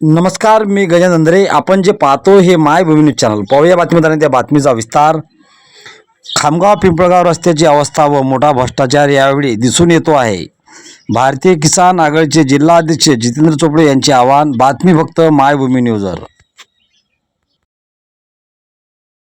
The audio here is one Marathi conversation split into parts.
नमस्कार मी गजानन अंद्रे आपण जे पाहतो hey my Bhumi news channel. पाहूया बातमीदारांनी त्या बातमीचा विस्तार. खामगाव पिंपळगाव रस्त्याची अवस्था व मोठा भ्रष्टाचार यावेळी दिसून येतो आहे. भारतीय किसान आघाडीचे जिल्हाध्यक्ष जितेंद्र चोपडे यांचे आवाहन. बातमी फक्त मायभूमी न्यूजवर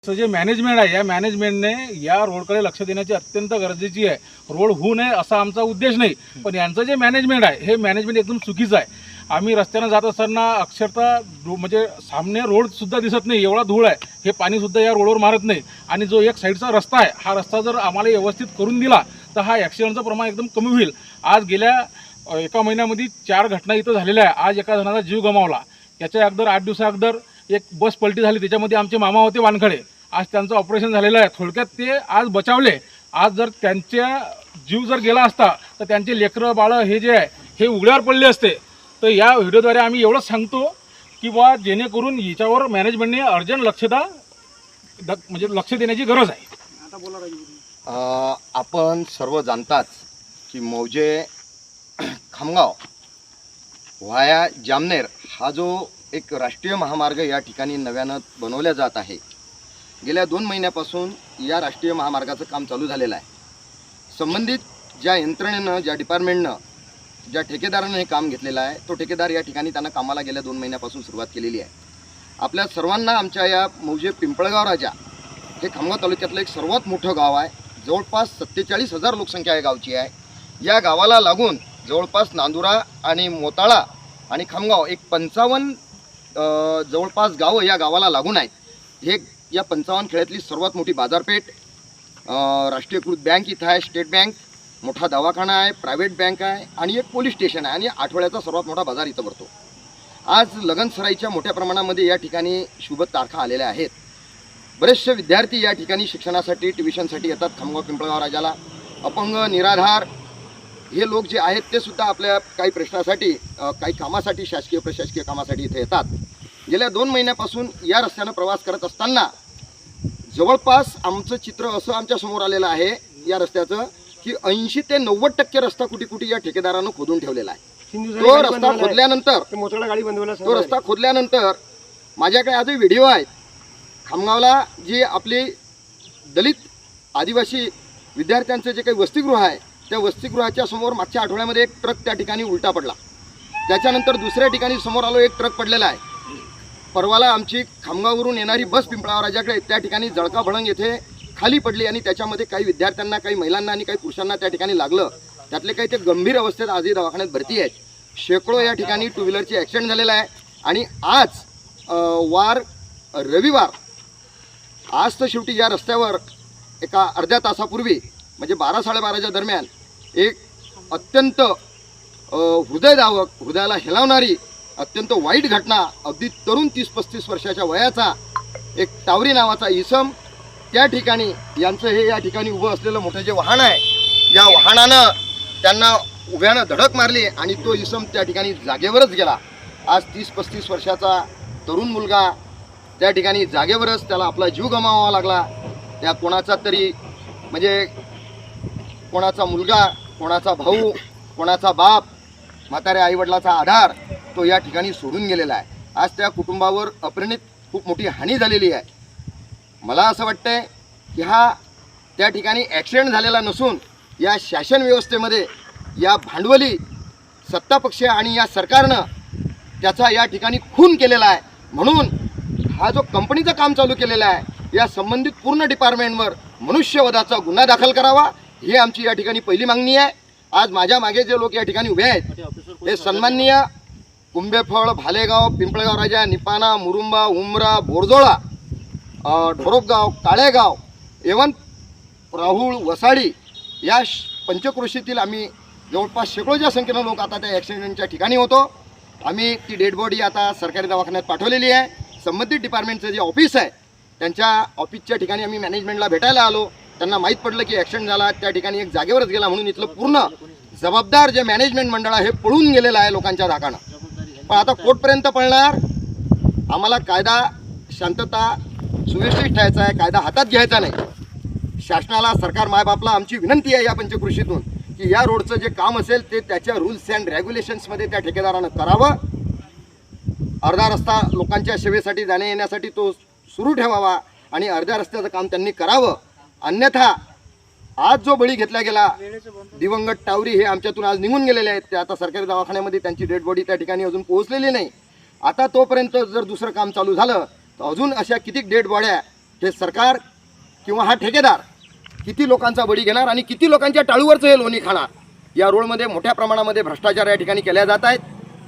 जे मॅनेजमेंट आहे या मॅनेजमेंटने या रोडकडे लक्ष देण्याची अत्यंत गरजेची आहे. रोड होऊ नये असा आमचा उद्देश नाही. पण यांचं जे मॅनेजमेंट आहे हे मॅनेजमेंट एकदम चुकीचं आहे. आम्ही रस्त्यानं जात असताना अक्षरशः म्हणजे सामने रोडसुद्धा दिसत नाही एवढा धूळ आहे. हे पाणीसुद्धा या रोडवर मारत नाही. आणि जो एक साईडचा रस्ता आहे हा रस्ता जर आम्हाला व्यवस्थित करून दिला तर हा ॲक्सिडेंटचं प्रमाण एकदम कमी होईल. आज गेल्या एका महिन्यामध्ये चार घटना इथं झालेल्या आहे. आज एका जणाचा जीव गमावला. याच्या अगोदर आठ दिवसा अगोदर एक बस पलटी झाली. त्याच्यामध्ये आमचे मामा होते वानखडे. आज त्यांचं ऑपरेशन झालेलं आहे. थोडक्यात ते आज बचावले. आज जर त्यांच्या जीव जर गेला असता तर त्यांचे लेकरं बाळं हे जे आहे हे उघड्यावर पडले असते. तर या व्हिडिओद्वारे आम्ही एवढंच सांगतो की बा जेणेकरून याच्यावर मॅनेजमेंटने अर्जंट लक्षता द- म्हणजे लक्ष देण्याची गरज आहे. अ, आपण सर्व जाणताच की मौजे खामगाव व्हाया जामनेर हा जो एक राष्ट्रीय महामार्ग या ठिकाणी नव्यानं बनवला जात आहे. गेल्या दोन महिन्यापासून या राष्ट्रीय महामार्गाचं काम चालू झालेलं आहे. संबंधित ज्या यंत्रणेनं ज्या डिपार्टमेंटनं ज्या ठेकेदारानं हे काम घेतलेलं आहे तो ठेकेदार या ठिकाणी त्यांना कामाला गेल्या दोन महिन्यापासून सुरुवात केलेली आहे. आपल्या सर्वांना आमच्या या मौजे पिंपळगाव राजा हे खामगाव तालुक्यातलं एक सर्वात मोठं गाव आहे. जवळपास सत्तेचाळीस हजार लोकसंख्या या गावची आहे. या गावाला लागून जवळपास नांदुरा आणि मोताळा आणि खामगाव एक पंचावन्न जवळपास गावं या गावाला लागून आहेत. हे या पंचावन्न खेड्यातली सर्वात मोठी बाजारपेठ राष्ट्रीयकृत बँक इथं आहे स्टेट बँक. मोठा दवाखाना आहे प्रायव्हेट बँक आहे आणि एक पोलीस स्टेशन आहे आणि आठवड्याचा सर्वात मोठा बाजार इथं भरतो. आज लगनसराईच्या मोठ्या प्रमाणामध्ये या ठिकाणी शुभ तारखा आलेल्या आहेत. बरेचसे विद्यार्थी या ठिकाणी शिक्षणासाठी ट्युशनसाठी येतात खामगाव पिंपळगाव राजाला. अपंग निराधार हे लोक जे आहेत ते सुद्धा आपल्या काही प्रश्नासाठी काही कामासाठी शासकीय प्रशासकीय कामासाठी इथे येतात. गेल्या दोन महिन्यापासून या रस्त्यानं प्रवास करत असताना जवळपास आमचं चित्र असं आमच्यासमोर आलेलं आहे. या रस्त्याचं की ऐंशी ते नव्वद टक्के रस्ता कुठे कुठे या ठेकेदारानं खोदून ठेवलेला आहे. तो रस्ता खोदल्यानंतर मोतळा गाडी बंदवला तो रस्ता खोदल्यानंतर माझ्याकडे आजही व्हिडिओ आहेत खामगावला जे आपले दलित आदिवासी विद्यार्थ्यांचं जे काही वसतिगृह आहे त्या वसतिगृहाच्या समोर मागच्या आठवड्यामध्ये एक ट्रक त्या ठिकाणी उलटा पडला. त्याच्यानंतर दुसऱ्या ठिकाणी समोर आलो एक ट्रक पडलेला आहे. परवाला आमची खामगाववरून येणारी बस पिंपळावर राजाकडे त्या ठिकाणी जळका भळंग येथे खाली पडली आणि त्याच्यामध्ये काही विद्यार्थ्यांना काही महिलांना आणि काही पुरुषांना त्या ठिकाणी लागलं. त्यातले काही ते गंभीर अवस्थेत आजही दवाखान्यात भरती आहेत. शेकडो या ठिकाणी टू व्हीलरची ॲक्सिडेंट झालेला आहे. आणि आज वार रविवार आज तर शेवटी या रस्त्यावर एका अर्ध्या तासापूर्वी म्हणजे बारा साडेबाराच्या दरम्यान एक अत्यंत हृदयदावक हृदयाला हेलावणारी अत्यंत वाईट घटना अगदी तरुण तीस पस्तीस वर्षाच्या वयाचा एक टावरी नावाचा इसम त्या ठिकाणी यांचं हे या ठिकाणी उभं असलेलं मोठं जे वाहन आहे या वाहनानं त्यांना उभ्यानं धडक मारली आणि तो इसम त्या ठिकाणी जागेवरच गेला. आज तीस पस्तीस वर्षाचा तरुण मुलगा त्या ठिकाणी जागेवरच त्याला आपला जीव गमावावा लागला. त्या कोणाचा तरी म्हणजे कोणाचा मुलगा कोणाचा भाऊ कोणाचा बाप म्हाताऱ्या आईवडिलाचा आधार तो या ठिकाणी सोडून गेलेला आहे. आज त्या कुटुंबावर अप्रणित खूप मोठी हानी झालेली आहे. मला असं वाटतंय की हा त्या ठिकाणी ॲक्सिडेंट झालेला नसून या शासन व्यवस्थेमध्ये या भांडवली सत्तापक्ष आणि या सरकारनं त्याचा या ठिकाणी खून केलेला आहे. म्हणून हा जो कंपनीचं काम चालू केलेला आहे या संबंधित पूर्ण डिपार्टमेंटवर मनुष्यवधाचा गुन्हा दाखल करावा ही आमची या ठिकाणी पहिली मागणी आहे. आज माझ्या मागे जे लोक या ठिकाणी उभे आहेत हे सन्माननीय कुंभेफळ भालेगाव पिंपळगाव राजा निपाणा मुरुंबा उमरा बोरजोळा ढोरपगाव काळेगाव एवन राहुळ वसाडी या श- पंचक्रोशीतील आम्ही जवळपास शेकडोच्या संख्येनं लोक आता त्या ॲक्सिडेंटच्या ठिकाणी होतो. आम्ही ती डेड बॉडी आता सरकारी दवाखान्यात पाठवलेली आहे. संबंधित डिपार्टमेंटचं जे ऑफिस आहे त्यांच्या ऑफिसच्या ठिकाणी आम्ही मॅनेजमेंटला भेटायला आलो. त्यांना माहीत पडलं की ॲक्सिडेंट झाला. त्या ठिकाणी एक जागेवरच गेला म्हणून इथलं पूर्ण जबाबदार जे मॅनेजमेंट मंडळ आहे हे पळून गेलेलं आहे लोकांच्या धाकानं पण आता कोर्टपर्यंत पळणार. आम्हाला कायदा शांतता सुव्यवस्थित ठेवायचा आहे कायदा हातात घ्यायचा नाही. शासनाला सरकार मायबापला आमची विनंती आहे या पंचकृषीतून की या रोडचं जे काम असेल ते त्याच्या रूल्स अँड रेग्युलेशन्समध्ये त्या ठेकेदारानं करावं. अर्धा रस्ता लोकांच्या सेवेसाठी जाण्या येण्यासाठी तो सुरू ठेवावा आणि अर्ध्या रस्त्याचं काम त्यांनी करावं. अन्यथा आज जो बळी घेतला गेला दिवंगत टावरी हे आमच्यातून आज निघून गेलेले आहेत. ते आता सरकारी दवाखान्यामध्ये त्यांची डेड बॉडी त्या ठिकाणी अजून पोहोचलेली नाही. आता तोपर्यंत जर दुसरं काम चालू झालं तर अजून अशा किती डेड बॉड्या हे सरकार किंवा हा ठेकेदार किती लोकांचा बळी घेणार आणि किती लोकांच्या टाळूवरचं हे लोणी खाणार? या रोडमध्ये मोठ्या प्रमाणामध्ये भ्रष्टाचार या ठिकाणी केल्या जात आहेत.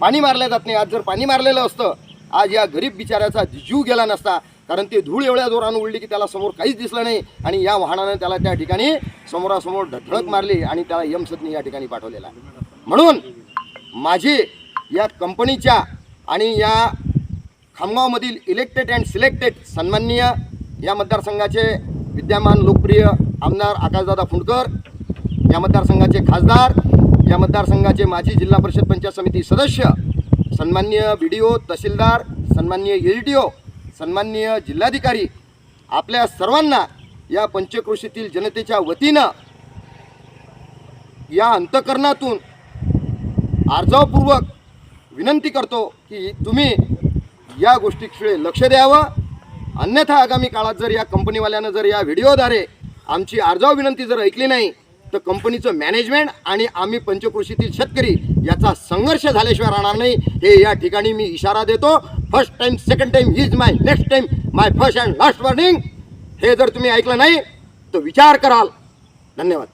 पाणी मारल्या जात नाही. आज जर पाणी मारलेलं असतं आज या गरीब बिचाऱ्याचा जीव गेला नसता. कारण ते धूळ एवढ्या जोरानं उडली की त्याला समोर काहीच दिसलं नाही. आणि या वाहनानं त्याला त्या ठिकाणी समोरासमोर ढळक मारली आणि त्याला यमसदनी या ठिकाणी पाठवलेला आहे. म्हणून माझी या कंपनीच्या आणि या खामगावमधील इलेक्टेड अँड सिलेक्टेड सन्माननीय या मतदारसंघाचे विद्यमान लोकप्रिय आमदार आकाशदादा फुंडकर या मतदारसंघाचे खासदार या मतदारसंघाचे माजी जिल्हा परिषद पंचायत समिती सदस्य सन्माननीय बी डी ओ तहसीलदार सन्माननीय एल डी ओ सन्माननीय जिल्हाधिकारी आपल्या सर्वांना या पंचक्रोशीतील जनतेच्या वतीनं या अंतकरणातून आर्जावपूर्वक विनंती करतो की तुम्ही या गोष्टीकडे लक्ष द्यावं. अन्यथा आगामी काळात जर या कंपनीवाल्यानं जर या व्हिडिओद्वारे आमची अर्जाव विनंती जर ऐकली नाही तर कंपनीचं मॅनेजमेंट आणि आम्ही पंचकृषीतील शेतकरी याचा संघर्ष झाल्याशिवाय राहणार नाही. हे या ठिकाणी मी इशारा देतो. First time second time is my next time my first and last warning हे जर तुम्ही ऐकलं नाही तर विचार कराल. धन्यवाद.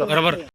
बरोबर.